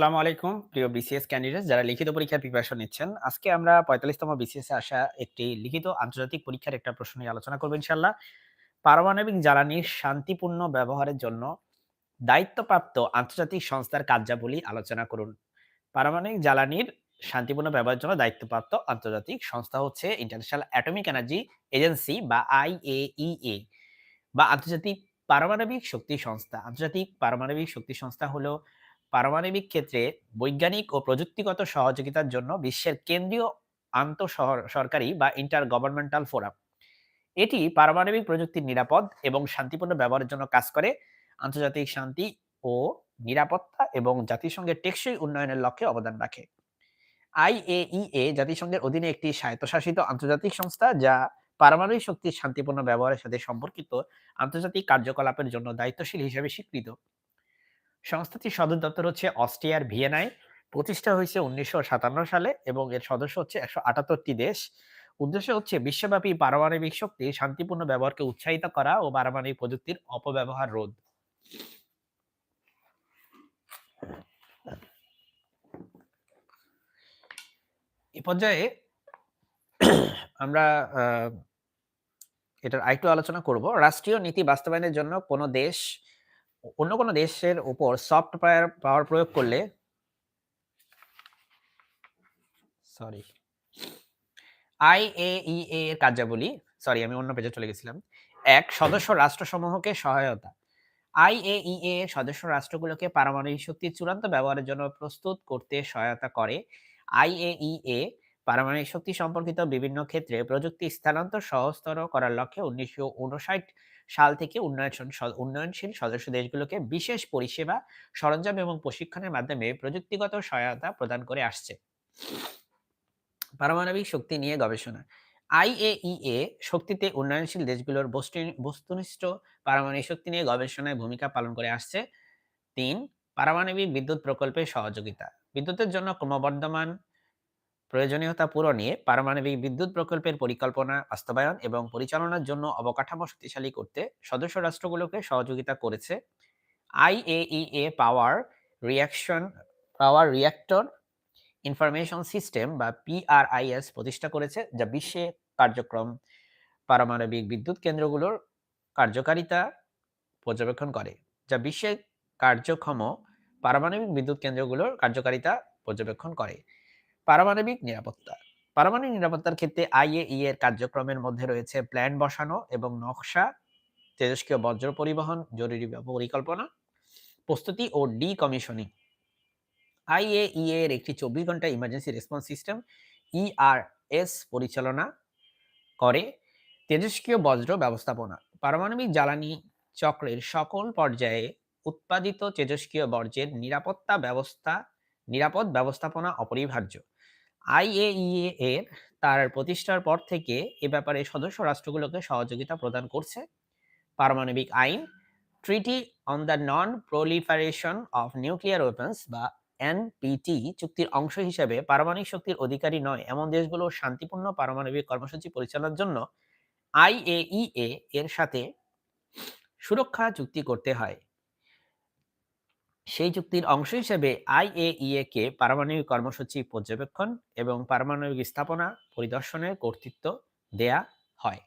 আসসালামু আলাইকুম, প্রিয় বিসিএস ক্যান্ডিডেট যারা লিখিত পরীক্ষার প্রিপারেশন নিচ্ছেন। আজকে আমরা ৪৫তম বিসিএস এ আসা একটি লিখিত আন্তর্জাতিক পরীক্ষার একটা প্রশ্ন নিয়ে আলোচনা করব ইনশাল্লাহ পারমাণবিক জ্বালানির শান্তিপূর্ণ ব্যবহারের জন্য দায়িত্বপ্রাপ্ত আন্তর্জাতিক সংস্থার কার্যাবলী আলোচনা করুন। পারমাণবিক জ্বালানির শান্তিপূর্ণ ব্যবহারের জন্য দায়িত্বপ্রাপ্ত আন্তর্জাতিক সংস্থা হচ্ছে ইন্টারন্যাশনাল অ্যাটমিক এনার্জি এজেন্সি বা আইএইএ বা আন্তর্জাতিক পারমাণবিক শক্তি সংস্থা। আন্তর্জাতিক পারমাণবিক শক্তি সংস্থা হলো পারমাণবিক ক্ষেত্রে বৈজ্ঞানিক ও প্রযুক্তিগত সহযোগিতার জন্য বিশ্বের কেন্দ্রীয় আন্তঃশহর সরকারি বা ইন্টার গভর্নমেন্টাল ফোরাম। এটি পারমাণবিক প্রযুক্তির নিরাপদ এবং শান্তিপূর্ণ ব্যবহারের জন্য কাজ করে আন্তর্জাতিক শান্তি ও নিরাপত্তা এবং জাতিসংঘের টেকসই উন্নয়নের লক্ষ্যে অবদান রাখে। আইএইএ জাতিসংঘের অধীনে একটি স্বায়ত্তশাসিত আন্তর্জাতিক সংস্থা যা পারমাণবিক শক্তির শান্তিপূর্ণ ব্যবহারের সাথে সম্পর্কিত আন্তর্জাতিক কার্যকলাপের জন্য দায়িত্বশীল হিসেবে স্বীকৃত। সংস্থাটির সদর দপ্তর হচ্ছে অস্ট্রিয়ার ভিয়েনায়। প্রতিষ্ঠা হয়েছে ১৯৫৭ সালে এবং এর সদস্য হচ্ছে ১৭৮ টি দেশ। উদ্দেশ্য হচ্ছে বিশ্বব্যাপী পারমাণবিক শক্তি, শান্তিপূর্ণ ব্যবহারকে উৎসাহিত করা ও পারমাণবিক প্রযুক্তির অপব্যবহার রোধ। এ পর্যায়ে আমরা এটার আরেকটু আলোচনা করব। রাষ্ট্রীয় নীতি বাস্তবায়নের জন্য কোন দেশ অন্য কোন দেশের উপর সফট পাওয়ার প্রয়োগ করলে সরি আইএইএ এর কার্যাবলী সরি আমি অন্য পেজে চলে গেছিলাম। এক, সদস্য রাষ্ট্রসমূহকে সহায়তা। আইএইএ এর সদস্য রাষ্ট্রগুলোকে পারমাণবিক শক্তির চূড়ান্ত ব্যবহারের জন্য প্রস্তুত করতে সহায়তা করে। আইএইএ পারমাণবিক শক্তি সম্পর্কিত বিভিন্ন ক্ষেত্রে প্রযুক্তি স্থানান্তর সহজতর করার লক্ষ্যে ১৯৫৯ সাল থেকে উন্নয়নশীল উন্নয়নশীল সদস্য দেশগুলোকে বিশেষ পরিষেবা, সরঞ্জাম এবং প্রশিক্ষণের মাধ্যমে প্রযুক্তিগত সহায়তা প্রদান করে আসছে। পারমাণবিক শক্তি নিয়ে গবেষণা। আইএইএ শক্তিতে উন্নয়নশীল দেশগুলোর বস্তুনি বস্তুনিষ্ঠ পারমাণবিক শক্তি নিয়ে গবেষণায় ভূমিকা পালন করে আসছে। তিন পারমাণবিক বিদ্যুৎ প্রকল্পের সহযোগিতা। বিদ্যুতের জন্য ক্রমবর্ধমান প্রয়োজনীয়তা পূরণে পারমাণবিক বিদ্যুৎ প্রকল্পের পরিকল্পনা, বাস্তবায়ন এবং পরিচালনার জন্য অবকাঠামো শক্তিশালী করতে সদস্য রাষ্ট্রগুলোকে সহযোগিতা করেছে। IAEA power reaction power reactor information system বা পিআরআইএস প্রতিষ্ঠা করেছে যা বিশ্বে কার্যক্রম পারমাণবিক বিদ্যুৎ কেন্দ্রগুলোর কার্যকারিতা পর্যবেক্ষণ করে। যা বিশ্বে কার্যক্ষম পারমাণবিক বিদ্যুৎ কেন্দ্রগুলোর কার্যকারিতা পর্যবেক্ষণ করে। পারমাণবিক নিরাপত্তা। পারমাণবিক নিরাপত্তার ক্ষেত্রে আইএইএ এর কার্যক্রমের মধ্যে রয়েছে প্ল্যান বসানো এবং নকশা, তেজস্ক্রিয় বজ্র পরিবহন, জরুরি পরিকল্পনা, প্রস্তুতি ও ডি কমিশনিং আইএইএ এর একটি ২৪ ঘণ্টা ইমার্জেন্সি রেসপন্স সিস্টেম ইআরএস পরিচালনা করে তেজস্ক্রিয় বজ্র ব্যবস্থাপনা। পারমাণবিক জ্বালানি চক্রের সকল পর্যায়ে উৎপাদিত তেজস্ক্রিয় বর্জ্যের নিরাপত্তা ব্যবস্থা নিরাপদ ব্যবস্থাপনা অপরিহার্য। আইএইএ এর তার প্রতিষ্ঠার পর থেকে এ ব্যাপারে সদস্য রাষ্ট্রগুলোকে সহযোগিতা প্রদান করছে। পারমাণবিক আইন, treaty on the non proliferation of nuclear weapons বা এনপিটি চুক্তির অংশ হিসেবে পারমাণবিক শক্তির অধিকারী নয় এমন দেশগুলো শান্তিপূর্ণ পারমাণবিক কর্মসূচি পরিচালনার জন্য আইএইএ এর সাথে সুরক্ষা চুক্তি করতে হয়। সেই চুক্তির অংশ হিসেবে আইএইএ কে পারমাণবিক কর্মসূচি পর্যবেক্ষণ এবং পারমাণবিক স্থাপনা, পরিদর্শনের কর্তৃত্ব দেয়া হয়।